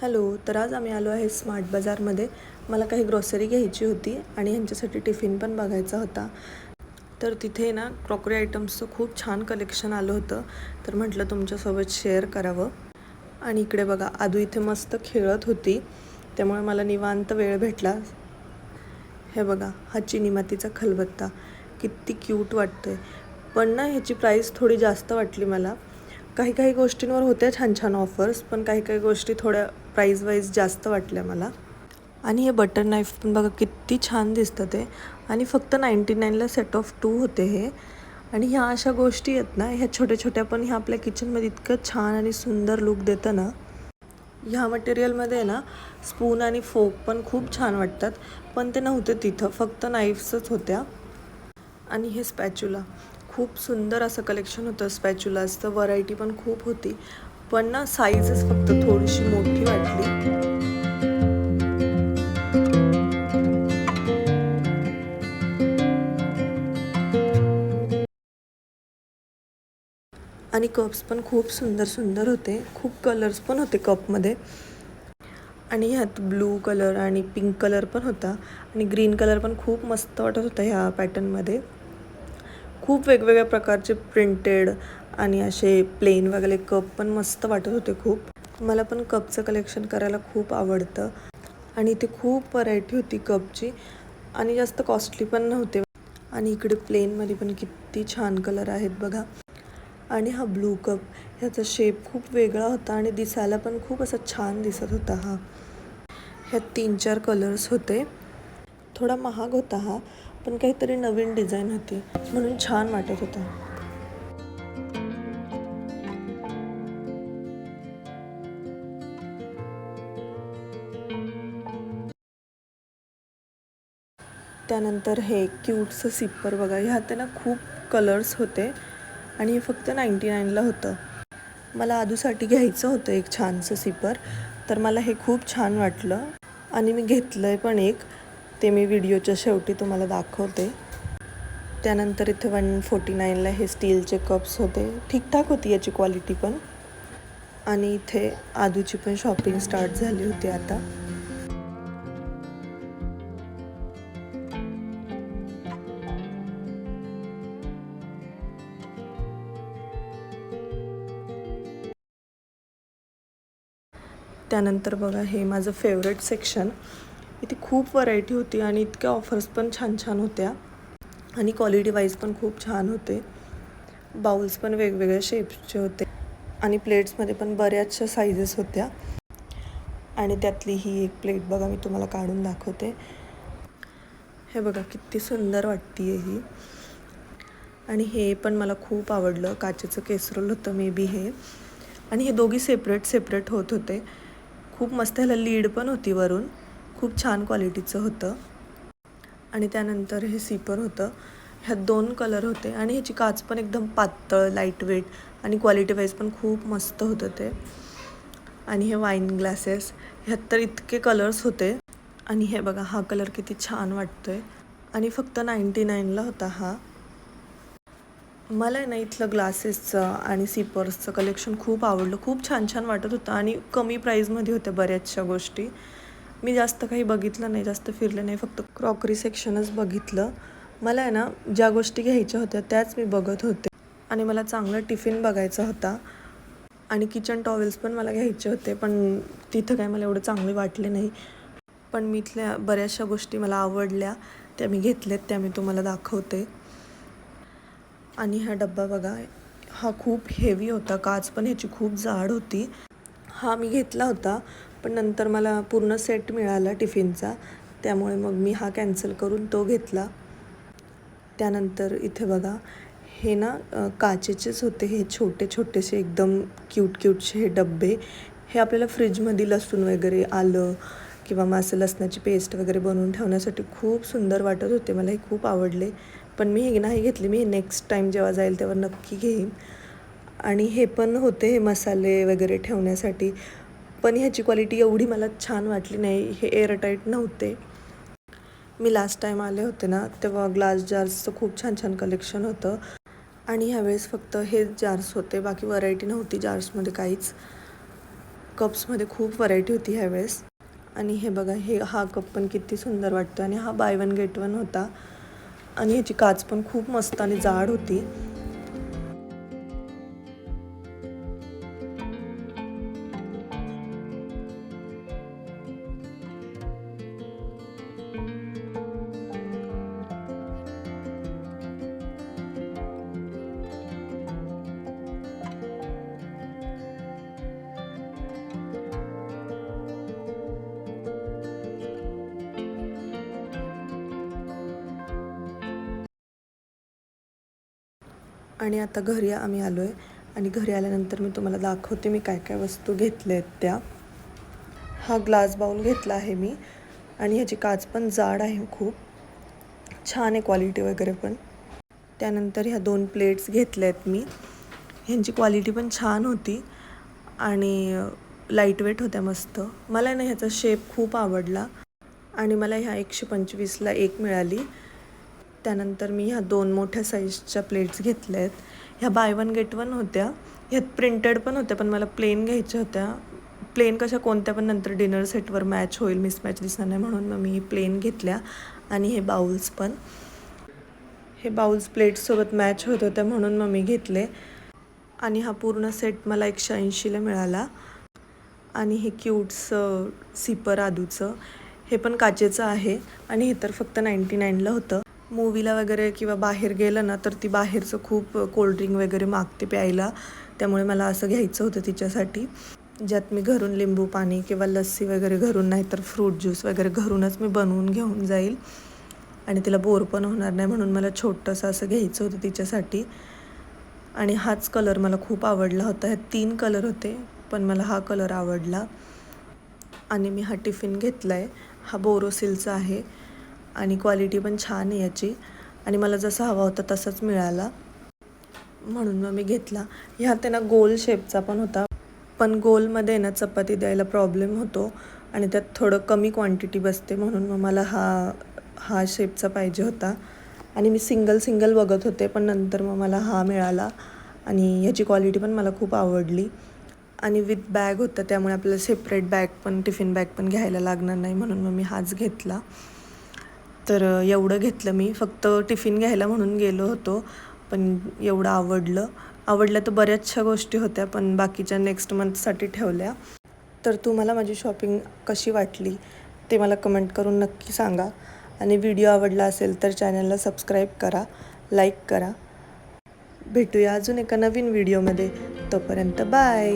Hello तर आज आम्ही आलो आहे स्मार्ट बाजारमध्ये. मला काही ग्रॉसरी घ्यायची होती आणि ह्यांच्यासाठी टिफिन पण बघायचा होता. तर तिथे ना क्रॉकरी आयटम्सचं खूप छान कलेक्शन आलं होतं. तर म्हटलं तुमच्यासोबत शेअर करावं. आणि इकडे बघा आदू इथे मस्त खेळत होती. त्यामुळे मला निवांत वेळ भेटला. हे बघा हा चिनी मातीचा खलबत्ता. किती क्यूट वाटतोय. पण ना ह्याची प्राईस थोडी जास्त वाटली मला. काही काही गोष्टींवर होत्या छान छान ऑफर्स पण काही काही गोष्टी थोड्या प्राईज वाईज जास्त वाटल्या मला. आणि हे बटर नाईफ पण बघा किती छान दिसतं ते. आणि फक्त नाईंटी नाईनला सेट ऑफ टू होते हे. आणि ह्या अशा गोष्टी आहेत ना ह्या छोट्या छोट्या पण ह्या आपल्या किचनमध्ये इतकं छान आणि सुंदर लुक देतं ना. ह्या मटेरियलमध्ये ना स्पून आणि फोक पण खूप छान वाटतात. पण ते नव्हते तिथं फक्त नाईफ्सच होत्या. आणि हे स्पॅच्युला खूप सुंदर असं कलेक्शन होतं स्पॅच्युलाचं व्हरायटी पण खूप होती. पण ना साईजच फक्त थोडीशी मोठी वाटली. आणि कप्स पण खूप सुंदर सुंदर होते. खूप कलर्स पण होते कपमध्ये आणि ह्यात ब्लू कलर आणि पिंक कलर पण होता. आणि ग्रीन कलर पण खूप मस्त वाटत होता ह्या पॅटर्नमध्ये खूप वेगवेगळ्या प्रकारचे प्रिंटेड आणि असे प्लेन वगैरे कप पण मस्त वाटत होते खूप. मला पण कपचं कलेक्शन करायला खूप आवडतं. आणि इथे खूप व्हरायटी होती कपची आणि जास्त कॉस्टली पण नव्हते. आणि इकडे प्लेनमध्ये पण किती छान कलर आहेत बघा. आणि हा ब्लू कप ह्याचा शेप खूप वेगळा होता आणि दिसायला पण खूप असा छान दिसत होता हा. ह्यात तीन चार कलर्स होते. थोडा महाग होता हा पण काहीतरी नवीन डिझाईन होती म्हणून छान वाटत होता. त्यानंतर हे क्यूटचं सिप्पर बघा ह्या ना खूप कलर्स होते आणि हे फक्त नाईंटी नाईनला होतं. मला आदूसाठी घ्यायचं होतं एक छानसं सिपर तर मला हे खूप छान वाटलं आणि मी घेतलं आहे पण एक. ते मी व्हिडिओच्या शेवटी तुम्हाला दाखवते. त्यानंतर इथे वन फोर्टी नाईनला हे स्टीलचे कप्स होते. ठीकठाक होती याची क्वालिटी पण. आणि इथे आदूची पण शॉपिंग स्टार्ट झाली होती आता. त्यानंतर बघा हे माझं फेवरेट सेक्शन इथे खूप व्हरायटी होती आणि इतक्या ऑफर्स पण छान छान होत्या. आणि क्वालिटी वाईज पण खूप छान होते. बाउल्स पण वेगवेगळ्या शेप्सचे होते. आणि प्लेट्समध्ये पण बऱ्याचशा साईजेस होत्या. आणि त्यातली ही एक प्लेट बघा मी तुम्हाला काढून दाखवते. हे बघा किती सुंदर वाटते ही. आणि हे पण मला खूप आवडलं. काचेचं केसरोल होतं मे बी हे. आणि हे दोघी सेपरेट सेपरेट होत होते. खूप मस्त ह्याला लीड पण होती वरून. खूप छान क्वालिटीचं होतं. आणि त्यानंतर हे सीपर होतं. ह्यात दोन कलर होते आणि ह्याची काच पण एकदम पातळ लाइट वेट आणि क्वालिटी वाईज पण खूप मस्त होतं ते. आणि हे वाईन ग्लासेस ह्यात तर इतके कलर्स होते. आणि हे बघा हा कलर किती छान वाटतो आहे आणि फक्त नाईंटी नाईनला होता हा. मला आहे ना इथलं ग्लासेसचं आणि सिपर्सचं कलेक्शन खूप आवडलं. खूप छान छान वाटत होतं आणि कमी प्राईजमध्ये होत्या बऱ्याचशा गोष्टी. मी जास्त काही बघितलं नाही जास्त फिरले नाही फक्त क्रॉकरी सेक्शनच बघितलं. मला आहे ना ज्या गोष्टी घ्यायच्या होत्या त्याच मी बघत होते. आणि मला चांगलं टिफिन बघायचा होता. आणि किचन टॉवेल्स पण मला घ्यायचे होते पण तिथं काय मला एवढं चांगले वाटले नाही. पण मी इथल्या बऱ्याचशा गोष्टी मला आवडल्या त्या मी घेतल्यात त्या मी तुम्हाला दाखवते. आणि हा डब्बा बघा हा खूप हेवी होता काच पण ह्याची खूप जाड होती. हा मी घेतला होता पण नंतर मला पूर्ण सेट मिळाला टिफिनचा. त्यामुळे मग मी हा कॅन्सल करून तो घेतला. त्यानंतर इथे बघा हे ना काचेचेच होते हे छोटे छोटेसे एकदम क्यूट क्यूटचे हे डब्बे. हे आपल्याला फ्रीजमध्ये लसूण वगैरे आलं किंवा मग असं लसणाची पेस्ट वगैरे बनवून ठेवण्यासाठी खूप सुंदर वाटत होते. मला हे खूप आवडले. पण मी हे नाही घेतले. मी हे नेक्स्ट टाईम जेव्हा जाईल तेव्हा नक्की घेईन. आणि हे पण होते हे मसाले वगैरे ठेवण्यासाठी. पण ह्याची क्वालिटी एवढी मला छान वाटली नाही. हे एअरटाईट नव्हते. मी लास्ट टाईम आले होते ना तेव्हा ग्लास जार्सचं खूप छान छान कलेक्शन होतं. आणि ह्यावेळेस फक्त हेच जार्स होते बाकी व्हरायटी नव्हती जार्समध्ये काहीच. कप्समध्ये खूप व्हरायटी होती ह्यावेळेस. आणि हे बघा हे हा कप पण किती सुंदर वाटतो आणि हा बाय वन गेट वन होता. आणि ह्याची काच पण खूप मस्त आणि जाड होती. आणि आता घरी आम्ही आलो आहे आणि घरी आल्यानंतर मी तुम्हाला दाखवते मी काय काय वस्तू घेतल्या आहेत त्या. हा ग्लास बाउल घेतला आहे मी. आणि ह्याची काच पण जाड आहे खूप. छान आहे क्वालिटी वगैरे पण. त्यानंतर ह्या दोन प्लेट्स घेतल्या आहेत मी. ह्यांची क्वालिटी पण छान होती. आणि लाइट वेट होत्या मस्त. मला ना ह्याचा शेप खूप आवडला. आणि मला ह्या एकशे पंचवीसला एक मिळाली. त्यानंतर मी ह्या दोन मोठ्या साईजच्या प्लेट्स घेतल्या आहेत ह्या बाय वन गेट वन होत्या. ह्यात प्रिंटेड पण होत्या पण मला प्लेन घ्यायच्या होत्या. प्लेन कशा कोणत्या पण नंतर डिनर सेटवर मॅच होईल मिसमॅच दिसणार नाही म्हणून मग मी प्लेन घेतल्या. आणि हे बाउल्स पण. हे बाउल्स प्लेट्ससोबत मॅच होत होत्या म्हणून मग मी घेतले. आणि हा पूर्ण सेट मला एकशे ऐंशीला मिळाला. आणि हे क्यूटचं सिपर आदूचं. हे पण काचेचं आहे. आणि हे तर फक्त नाईंटी नाईनला होतं. मूवीला वगैरे किंवा बाहेर गेलं ना तर ती बाहेरचं खूप कोल्ड्रिंक वगैरे मागते प्यायला. त्यामुळे मला असं घ्यायचं होतं तिच्यासाठी. ज्यात मी घरून लिंबू पाणी किंवा लस्सी वगैरे घरून नाही तर फ्रूट ज्यूस वगैरे घरूनच मी बनवून घेऊन जाईल. आणि तिला बोर पण होणार नाही म्हणून मला छोटंसं असं घ्यायचं होतं तिच्यासाठी. आणि हाच कलर मला खूप आवडला होता. ह्यात तीन कलर होते पण मला हा कलर आवडला. आणि मी हा टिफिन घेतला आहे हा बोरोसिलचा आहे. आणि क्वालिटी पण छान आहे याची. आणि मला जसा हवा होता तसाच मिळाला. म्हणून मग मी घेतला. ह्यात आहे ना गोल शेपचा पण होता. पण गोलमध्ये ना चपाती द्यायला प्रॉब्लेम होतो. आणि त्यात थोडं कमी क्वांटिटी बसते म्हणून मग मला हा हा शेपचा पाहिजे होता. आणि मी सिंगल सिंगल बघत होते पण नंतर मग मला हा मिळाला. आणि ह्याची क्वालिटी पण मला खूप आवडली. आणि विथ बॅग होतं त्यामुळे आपल्याला सेपरेट बॅग पण टिफिन बॅग पण घ्यायला लागणार नाही म्हणून मग मी हाच घेतला. तर एवढं घेतलं मी. फक्त टिफिन घ्यायला म्हणून गेलो होतो पण एवढं आवडलं. आवडल्या तर बऱ्याचशा गोष्टी होत्या पण बाकीच्या नेक्स्ट मंथसाठी ठेवल्या. तर तुम्हाला माझी शॉपिंग कशी वाटली ते मला कमेंट करून नक्की सांगा. आणि व्हिडिओ आवडला असेल तर चॅनलला सबस्क्राईब करा लाईक करा. भेटूया अजून एका नवीन व्हिडिओमध्ये तोपर्यंत बाय